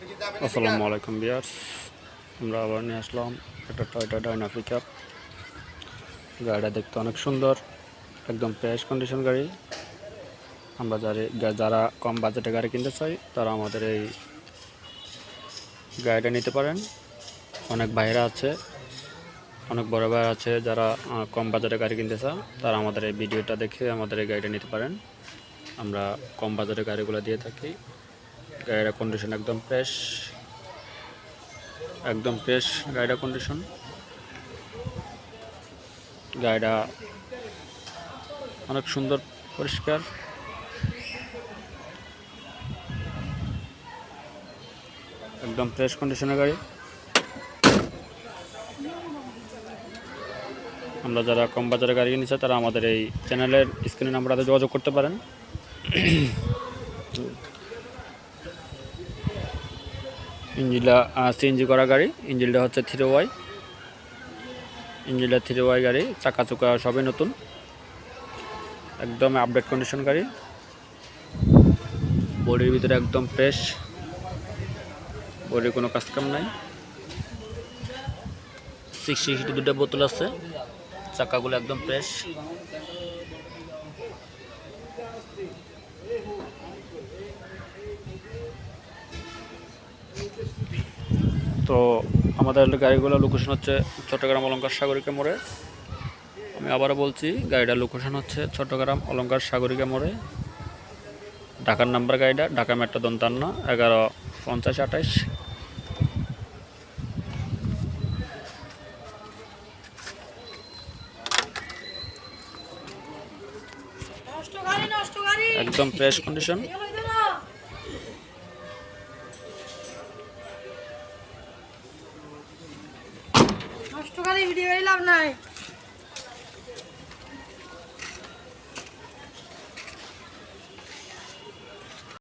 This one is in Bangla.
আসসালামু আলাইকুম বিয়ার্স আমরা আবার নিয়ে আসলাম একটা টয়টা ডাইনা পিক গাড়িটা দেখতে অনেক সুন্দর, একদম ফ্রেশ কন্ডিশন গাড়ি। আমরা যারা যারা কম বাজেটে গাড়ি কিনতে চাই, তারা আমাদের এই গাড়িটা নিতে পারেন। অনেক ভাইরা আছে, অনেক বড় ভাই আছে যারা কম বাজেটে গাড়ি কিনতে চান তারা আমাদের এই ভিডিওটা দেখে আমাদের এই গাড়িটা নিতে পারেন। আমরা কম বাজেটে গাড়িগুলো দিয়ে থাকি। গাড়ির কন্ডিশন একদম ফ্রেশ একদম ফ্রেশ গাড়ির কন্ডিশন গাড়িটা অনেক সুন্দর, পরিষ্কার। একদম ফ্রেশ কন্ডিশনের গাড়ি। আমরা যারা কম বাজারে গাড়ি কিনেছে, তারা আমাদের এই চ্যানেলের স্ক্রিনে নাম্বারে যোগাযোগ করতে পারেন। ইঞ্জিনটা সিএনজি করা গাড়ি ইঞ্জিনটা হচ্ছে থ্রি ওয়াই ইঞ্জিনটা থ্রি ওয়াই গাড়ি চাকা চুকা সবই নতুন। একদম আপডেট কন্ডিশন গাড়ি। বডির ভিতরে একদম ফ্রেশ বডির কোনো কাজ কাম নাই। সিক্সটি সিক্সটি দুটো বোতল আছে। চাকাগুলো একদম ফ্রেশ তো আমাদের গাড়িগুলো লোকেশন হচ্ছে চট্টগ্রাম অলঙ্কার সাগরিকা মোড়ে। আমি আবারও বলছি, গাড়িটার লোকেশন হচ্ছে চট্টগ্রাম অলঙ্কার সাগরিকা মোড়ে। ঢাকার নাম্বার গাড়িটা, ঢাকা মেট্রো দন্তান্ন, এগারো পঞ্চাশ আঠাইশ একদম ফ্রেশ কন্ডিশন নষ্ট করে ভিডিও লাভ নাই।